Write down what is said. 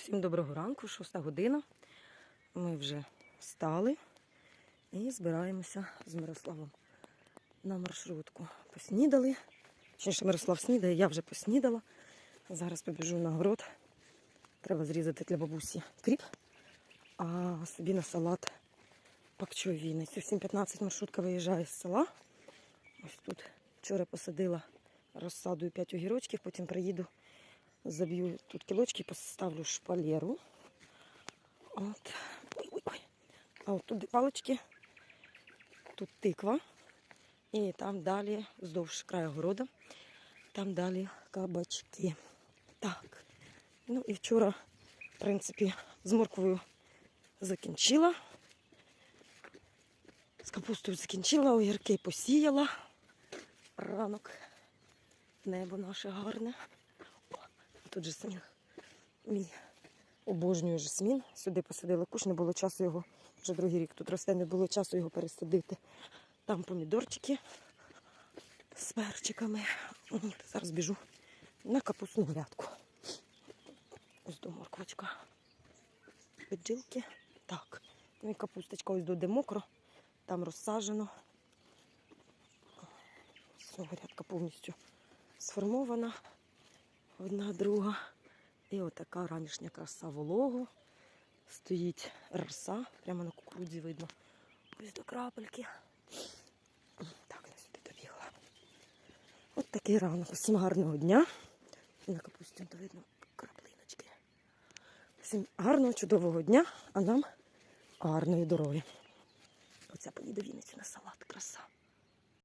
Всім доброго ранку, 6 година. Ми вже встали і збираємося з Мирославом на маршрутку. Поснідали. Ж Мирослав снідає, я вже поснідала. Зараз побіжу на город. Треба зрізати для бабусі кріп, а собі на салат пакчой вінець. О 7.15 маршрутка виїжджає з села. Ось тут вчора посадила розсадую 5 огірочків, потім приїду, заб'ю тут кілочки, поставлю шпалеру. От. Ой-ой-ой. А от тут палички, тут тиква. І там далі, вздовж краю города, там далі кабачки. Так. Ну і вчора, в принципі, з морквою закінчила. З капустою закінчила, огірки посіяла. Ранок. Небо наше гарне. Тут жасмін. Мій обожнюю жасмін. Сюди посадила куш, не було часу його, вже другий рік тут росте, не було часу його пересадити. Там помідорчики з перчиками. Зараз біжу на капустну грядку. Ось до морквочка. Бджілки. Так. Ну і капусточка ось до мокро. Там розсаджено. Все, грядка повністю сформована. Одна друга. І отака ранішня краса вологу. Стоїть роса, прямо на кукурудзі видно. Ось до крапельки. Так, я сюди добігла. От такий ранок. Всім гарного дня. І на капусті то видно краплиночки. Всім гарного, чудового дня, а нам гарної дороги. Оця поїде Вінницю на салат. Краса.